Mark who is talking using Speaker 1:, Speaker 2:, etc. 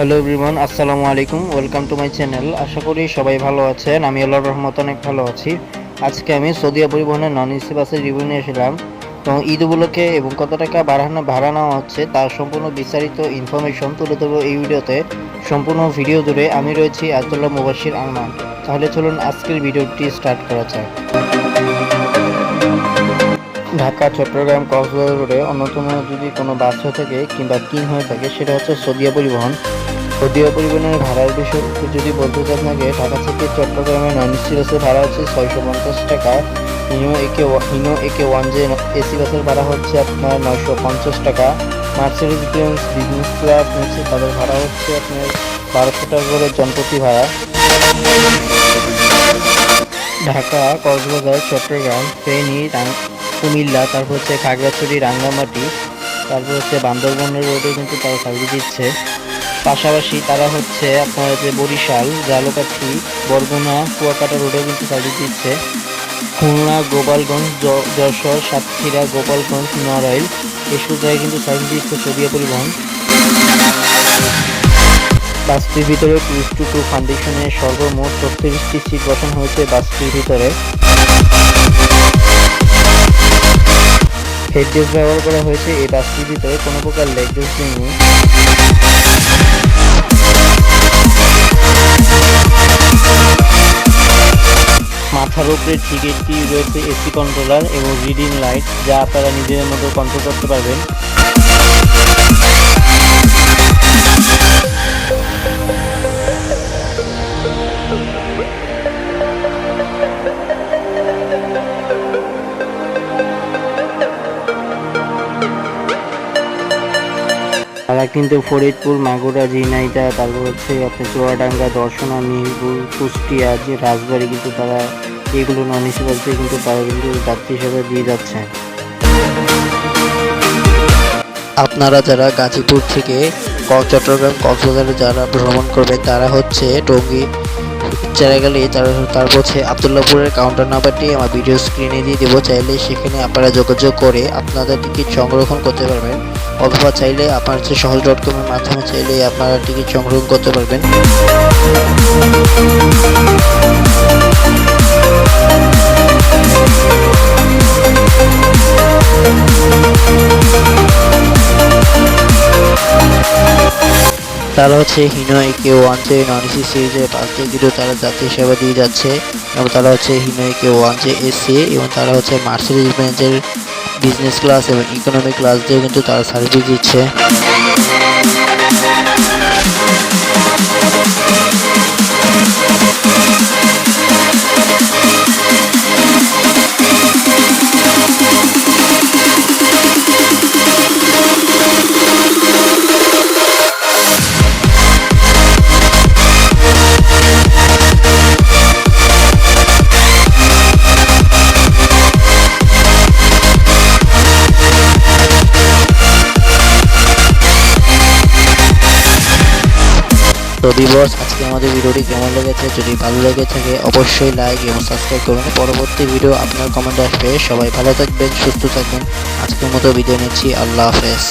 Speaker 1: Hello everyone, আসসালামু আলাইকুম, welcome to my channel. আশা করি সবাই ভালো আছেন, আমি আল্লাহর রহমত অনেক ভালো আছি। আজকে আমি সৌদিয়া পরিবহনের নন এসি বাসের রিভিউ নিয়ে এসেছিলাম। তো ঈদ উপলক্ষে এবং কত টাকা বাড়ানো ভাড়া নেওয়া হচ্ছে তার সম্পূর্ণ বিস্তারিত ইনফরমেশন তুলে ধরবো এই ভিডিওতে। সম্পূর্ণ ভিডিও জুড়ে আমি রয়েছি আব্দুল্লাহ মুবাসির আরমান। তাহলে চলুন আজকের ভিডিওটি স্টার্ট করা যাক। ঢাকা, চট্টগ্রাম, কক্সবাজার রোডে অন্যতম যদি কোনো বাস হয়ে থাকে কিংবা কিং হয়ে থাকে, সেটা হচ্ছে সদিয়া পরিবহন। সদিয়া পরিবহনের ভাড়ার বিষয়ে যদি বলতে চাই আপনাকে ঢাকা থেকে চট্টগ্রামে নন এসি বাসের ভাড়া হচ্ছে ছয়শো পঞ্চাশ টাকা। হিনো একে হিনো একে ওয়ান জে এসি বাসের ভাড়া হচ্ছে আপনার নয়শো পঞ্চাশ টাকা। মার্সিডিজ বেঞ্জ, বিজনেস ক্লাস নিচ্ছে তাদের ভাড়া হচ্ছে আপনার বারোশো টাকা করে জনপ্রতি ভাড়া। ঢাকা, কক্সবাজার, চট্টগ্রাম, ফেনী কুমিল্লা, তারপর হচ্ছে খাগড়াছড়ি, রাঙ্গামাটি, তারপর হচ্ছে বান্দরবনের রোডে কিন্তু তারা সার্ভিস দিচ্ছে। পাশাপাশি তারা হচ্ছে আপনার যে বরিশাল, জালকাঠি, বরগুনা, কুয়াকাটা রোডেও কিন্তু সার্ভিস দিচ্ছে। খুলনা, গোপালগঞ্জ যশোর, সাতক্ষীরা, গোপালগঞ্জ, নড়াইল, এসব জায়গায় কিন্তু সার্ভিস দিচ্ছে সরিয়া পরিবহন। বাসটির ভিতরে টুরিস্ট টু টু ফাউন্ডেশনে সর্বমোট ছত্রিশটি সিট বসানো হয়েছে বাসটির ভিতরে। হেডডেস ব্যবহার করা হয়েছে এই বাসটির ভিতরে, কোনো প্রকার লেগ ড্রেস নেই। মাথার টিকিটটি রয়েছে এসি কন্ট্রোলার এবং রিডিং লাইট যা আপনারা নিজেদের মতো কন্ট্রোল করতে পারবেন। তারা কিন্তু ফরিদপুর, মাগুরা ঝিনাইদা তারপর হচ্ছে আপনার চুয়াডাঙ্গা, দর্শনা মিহিরপুর কুষ্টিয়া, যে রাজবাড়ি কিন্তু তারা এগুলো নন এসি বাসে কিন্তু তারা কিন্তু যাত্রী হিসেবে দিয়ে যাচ্ছে। আপনারা যারা গাজীপুর থেকে চট্টগ্রাম, কক্সবাজারে যারা ভ্রমণ করবে, তারা হচ্ছে টঙ্গী, যারা গেলে তারা তারপর হচ্ছে আবদুল্লাপুরের কাউন্টার নাম্বারটি আমার ভিডিও স্ক্রিনে দিয়ে দেবো। চাইলে সেখানে আপনারা যোগাযোগ করে আপনাদের টিকিট সংরক্ষণ করতে পারবেন, অথবা চাইলে আপনার হচ্ছে সহজ ডট কমের মাধ্যমে চাইলে আপনারা টিকিট সংগ্রহ করতে পারবেন। তারা হচ্ছে হিনো, একে ওয়ান জে নন এসি সিরিজের পাঁচ কিন্তু তারা যাত্রী সেবা দিয়ে যাচ্ছে। এবং তারা হচ্ছে হিনো, একে ওয়ান জে এসি এবং তারা হচ্ছে মার্সিডিজ বেঞ্চের বিজনেস ক্লাস এবং ইকোনমি ক্লাস দিয়েও কিন্তু তারা সার্ভিস দিচ্ছে। তো বস আজকে আমাদের ভিডিওটি কেমন লেগেছে? যদি ভালো লেগে থাকে অবশ্যই লাইক এবং সাবস্ক্রাইব করবেন পরবর্তী ভিডিও আপনার কমেন্ট আসবে। সবাই ভালো থাকবেন, সুস্থ থাকবেন। আজকের মতো বিদায় নিচ্ছি। আল্লাহ হাফেজ।